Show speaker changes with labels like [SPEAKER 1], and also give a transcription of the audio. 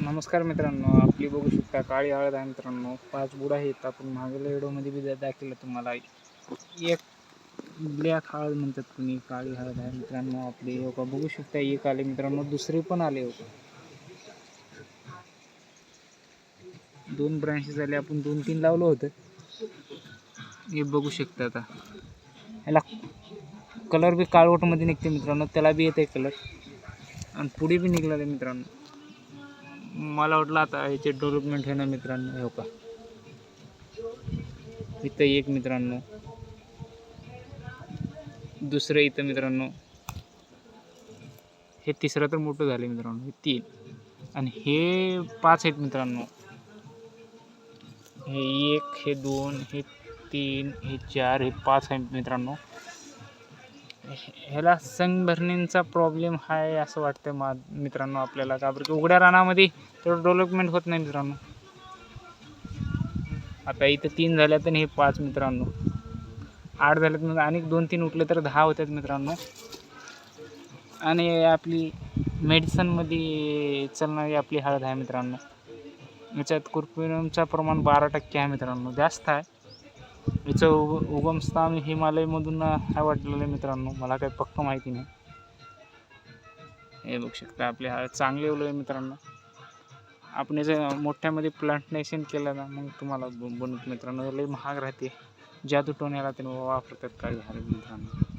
[SPEAKER 1] नमस्कार मित्रांनो आपली बघू शकता काळी हळद आहे मित्रांनो. पाच गुड आहेत. आपण मागील व्हिडिओमध्ये बी दाखवलं तुम्हाला. एक ब्लॅक हळद म्हणतात तुम्ही काळी हळद आहे मित्रांनो. आपली हो का बघू शकता एक आले मित्रांनो दुसरे पण आले होते. दोन ब्रँचेस झाले आपण दोन तीन लावलं होतं. हे बघू शकता आता. ह्याला कलर बी काळवटमध्ये निघते मित्रांनो त्याला बी येते कलर आणि पुढे बी निघाले मित्रांनो. मला वाटलं आता याचे डेव्हलपमेंट आहे ना मित्रांनो हो का? इथं एक मित्रांनो. दुसरं इथं मित्रांनो. हे तिसरं तर मोठं झालं मित्रांनो हे तीन. आणि हे पाच आहेत मित्रांनो. हे एक हे दोन हे तीन हे चार हे पाच आहेत मित्रांनो. ह्याला संगभरणींचा प्रॉब्लेम आहे असं वाटतं मा मित्रांनो आपल्याला. का बरं की उघड्या रानामध्ये तेवढं डेव्हलपमेंट होत नाही मित्रांनो. आता इथं तीन झाल्यात आणि हे पाच मित्रांनो. आठ झाल्यात मग आणि दोन तीन उठले तर दहा होतात मित्रांनो. आणि आपली मेडिसनमध्ये चालणारी आपली हळद आहे मित्रांनो. याच्यात कुरकुरमचं प्रमाण बारा टक्के आहे मित्रांनो. जास्त आहे. याचं उग उगमस्थान हिमालयमधून आहे वाटलेलं आहे मित्रांनो. मला काही पक्क माहिती नाही. हे बघू शकता आपले हा चांगले उलय मित्रांनो. आपण याचं मोठ्यामध्ये प्लांटेशन केलं ना मग तुम्हाला बनवत मित्रांनो. लई महाग राहते. जादू टोण्याला ते वापरतात काही झालं मित्रांनो.